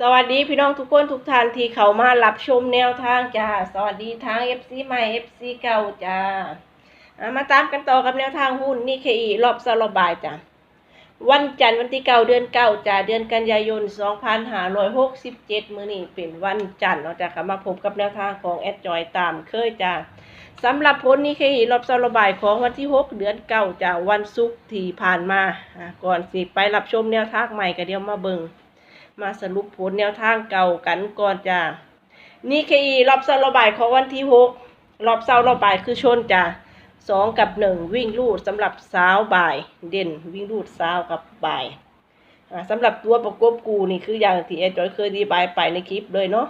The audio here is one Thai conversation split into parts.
สวัสดีพี่น้องทุกคนทุกท่านที่เขามารับชมแนวทางจ้าสวัสดีทาง FC ใหม่ FC เก่าจ้ามาตามกันต่อกับแนวทางหุ้นนี่เคอีรอบสลบายจ้าวันจันทร์วันที่เก้าเดือนเก้าจ้าเดือนกันยายน 2567 มื้อนี้เป็นวันจันทร์เนาะจ้าค่ะมาพบกับแนวทางของแอดจอยตามเคยจ้าสำหรับผลนี่เคอีรอบสลบายของวันที่ 6 เดือนเก้าจ้าวันศุกร์ที่ผ่านมาอ่าก่อนสิไปรับชมแนวทางใหม่ก็เดี๋ยวมาเบิ่ง มาสรุปผลแนวทางเก่ากันก่อนจ้านี่คือรอบเสาร์ระบายของวันที่หกรอบเสาร์ระบายคือชนจ้าสองกับหนึ่งวิ่งลูดสำหรับสาวบ่าย เด่นวิ่งลูดสาวกับบ่ายอ่าสำหรับตัวประกบกูนี่คืออย่างที่แอจอยเคยอธิบายไปในคลิปเลยเนาะ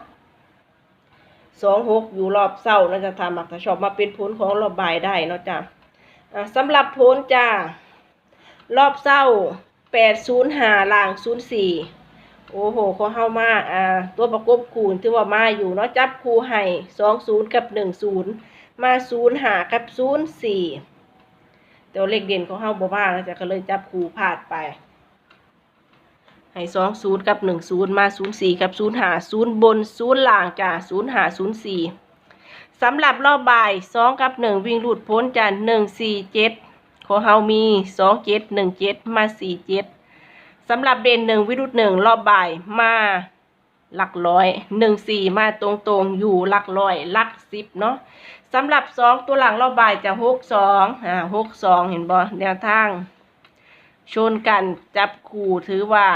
สองหกอยู่รอบเสาร์นะจะทำมักถ้าชอบมาเป็นผลของรอบบ่ายได้เนาะจ้าอ่าสำหรับผลจ้ารอบเสาร์แปดศูนย์ห้าล่างศูนย์สี่ โอ้โหเขาเข้ามาอ่าตัวประกบคูณที่ว่ามาอยู่เนาะจับคูให้สองศูนย์กับหนึ่งศูนย์มาศูนย์หากับศูนย์สี่ตัวเลขเด่นของเข้าบ่มาแล้วจะก็เลยจับคูพลาดไปให้สองศูนย์กับหนึ่งศูนย์มาศูนย์สี่กับศูนย์หาศูนย์บนศูนย์ล่างจ้ะศูนย์หาศูนย์สี่สำหรับรอบบ่ายสองกับหนึ่งวิ่งหลุดพ้นจ้ะหนึ่งสี่เจ็ดของเฮามีสองเจ็ดหนึ่งเจ็ดมาสี่เจ็ด สำหรับเด่นหนึ่งวิรุธหนึ่งรอบบ่ายมาหลักร้อยหนึ่งสี่มาตรงตรงๆ อยู่หลักร้อยหลักสิบเนาะสำหรับสองตัวหลังรอบบ่ายจะหกสองอ่าหกสองเห็นบ่แนวทาง ชนกันจับคู่ถือว่า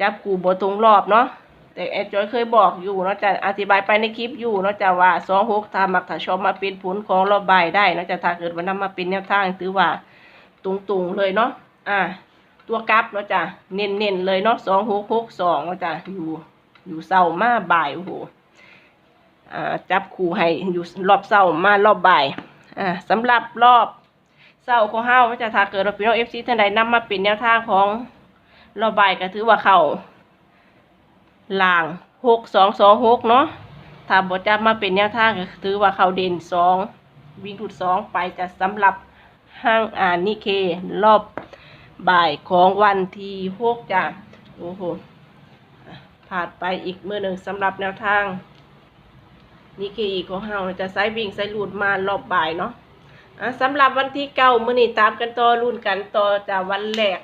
จับคู่บตรงรอบเนาะแต่แอดจอยเคยบอกอยู่เนาะจะอธิบายไปในคลิปอยู่เนาะจะว่าสองหกถ้ามักถ้าชอบมาเป็นผลของรอบบ่ายได้เนาะจะถ้าเกิดว่านำมาเป็นแนวทางถือว่าตรงๆเลยเนาะอ่า ตัวกราฟเนาะจ้ะเน้นๆเลยเนาะสองหกหกสองเนาะจ้ะอยู่อยู่เสาร์มาบ่ายโอ้โหอ่าจับคู่ให้อยู่รอบเสาร์มารอบบ่ายอ่าสำหรับรอบเสาร์ของเฮาเนาจะถ้าเกิดเราพี่น้องเอฟซีท่านใดนำมาเป็นแนวทางของรอบบ่ายก็ถือว่าเข้าล่างหกสองสองหกเนาะถ้าบจับมาเป็นแนวทางก็ถือว่าเข้าเด่นสองวิ่งทุดสองไปจะสำหรับห้างอานิเครอบ บ่ายของวันที่หกจ้ะโอ้โหผ่านไปอีกเมื่อหนึ่งสำหรับแนวทางนี่คืออีกของเฮาจะใช้วิ่งใช้ลูดมารอบบ่ายเนาะะสำหรับวันที่เก้ามื่อนี้ตามกันต่อรุ่นกันต่อจากวันแรก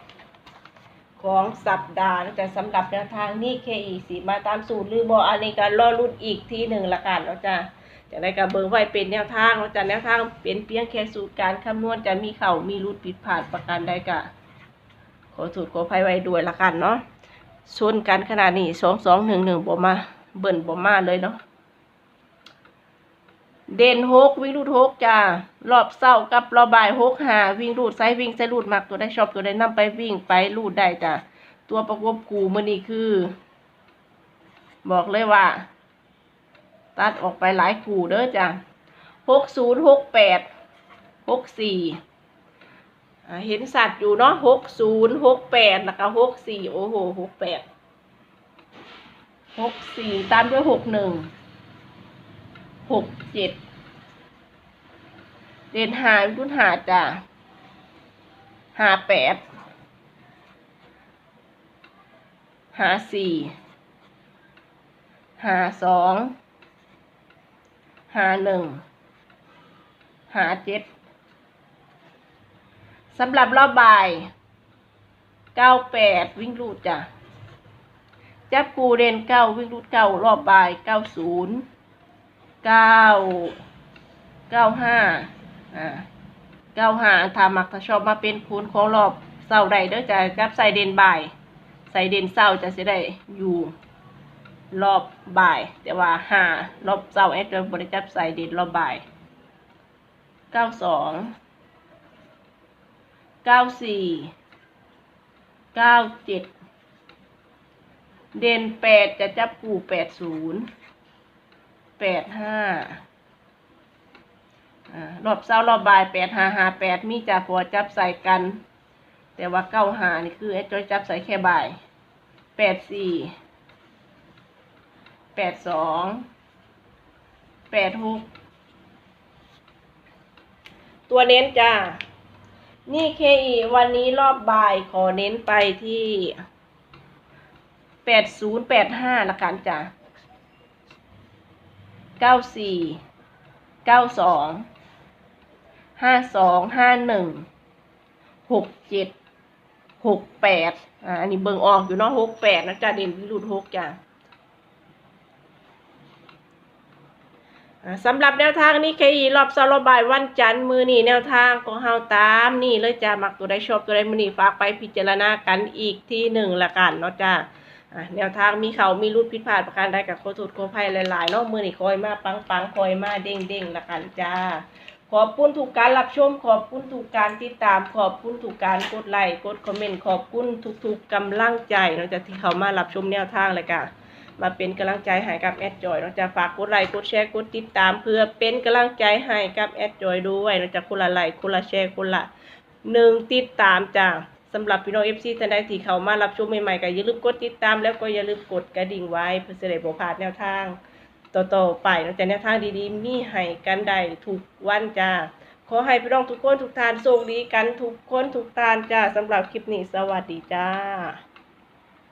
ของสัปดาห์จะสำหรับแนวทางนี่เคอีสีมาตามสูตรหรือบออันนี้ก็รอรุ่นอีกที่หนึ่งละกันเนาจะจะได้กับเบิงไว้เป็นแนวทางเนาจะแนวทางเป็นเพียงแค่สูตรการคำนวณจะมีเข่ามีรุดผิดพลาดประการใดกะ ขอสูตรขอภัยไว้ด้วยละกันเนาะชนกันขนาดนี้สองสองหนึ่งหนึ่งบ่มา เบิ่นบ่มาเลยเนาะเด่นหกวิ่งรูดหกจ้ารอบเศร้ากับรอบบ่ายหกหาวิ่งรูดไซวิ่งไซรูดมักตัวได้ชอบตัวได้นำไปวิ่งไปรูดได้จ้ะตัวประกบกูมื่อนี้คือ บอกเลยว่า ตัดออกไปหลายกูเด้อจ้ะหกศูนย์หกแปดหกสี่ เห็นสัตว์อยู่เนาะหกศูนย์หกแปดแล้วก็หกสี่โอ้โหหกแปดหกสี่ตามด้วยหกหนึ่งหกเจ็ดเด่นหารุ่นหาจ้ะหาแปดหาสี่หาสองหาหนึ่งหาเจ็ด สำหรับรอบบ่ายเก้าแปดวิ่งรูดจ้ะ จับกูเรนเก้าวิ่งรูดเก้ารอบบ่ายเก้าศูนย์เก้าเก้าห้าอ่าเก้าห้าถ้ามักถ้าชอบมาเป็นคูณของรอบเสาร์ใดเด้อจะจับใส่เด่นบ่าย ใส่เด่นเสาร์จะสิได้อยู่รอบบ่าย แต่ว่าห้ารอบเสาร์แอดจะบริจับใส่เด่นรอบบ่ายเก้าสอง เก้าสี่เก้าเจ็ดเด่นแปดจะจับกูแปดศูนย์แปดห้ารอบเช้ารอบบ่ายแปดห้าห้าแปดมีจ่าพอจับใส่กัน แต่ว่าเก้าหานี่คือไอ้จอยจับใส่แค่บ่ายแปดสี่แปดสองแปดหกตัวเน้นจ้า นี่เคอีวันนี้รอบบ่ายขอเน้นไปที่แปดศูนย์แปดห้าละกันจ้ะเก้าสี่เก้าสองห้าสองห้าหนึ่งหกเจ็ดหกแปดอ่าอันนี้เบิงออกอยู่เนาะหกแปดนะจ้ะเด่นวิรุธหกจ้ะอ่า สำหรับแนวทางนี้เคอีรอบสารบายวันจันทร์มือนี่แนวทางของเฮาตามนี่เลยจ้ะมักตัวใดชอบตัวใดมือนี่ฝากไปพิจารณากันอีกที่หนึ่งละกันเนาะจ้ะอะแนวทางมีเขามีรูดผิดพลาดประการใดกับโคทุดโคภัยหลายๆเนาะมือนี่คอยมาปังปังๆคอยมาเด้งเด้งๆละกันจ้า ขอบคุณทุกการรับชม ขอบคุณทุกการติดตาม ขอบคุณทุกการกดไลค์กดคอมเมนต์ขอบคุณทุกๆกำลังใจเนอกจาที่เขามารับชมแนวทางเลยค่ะ มาเป็นกำลังใจให้กับแอดจอยนอกจากฝากกดไลค์กดแชร์กดติดตาม เพื่อเป็นกำลังใจให้กับแอดจอยด้วยนอกจากคนละไลค์คนละแชร์คนละหนึ่งติดตามจ้าสำหรับพี่น้องเอฟซีท่านใดที่เข้ามารับชมใหม่ๆก็อย่าลืมกดติดตาม แล้วก็อย่าลืมกดกระดิ่งไว้เพื่อจะได้บ่พลาดแนวทางต่อๆไปนอกจากแนวทางดีๆ มีให้กันได้ทุกวันจ้าขอให้พี่น้องทุกคนทุกทานโชคดีกันทุกคนทุกทานจ้าสำหรับคลิปนี้สวัสดีจ้า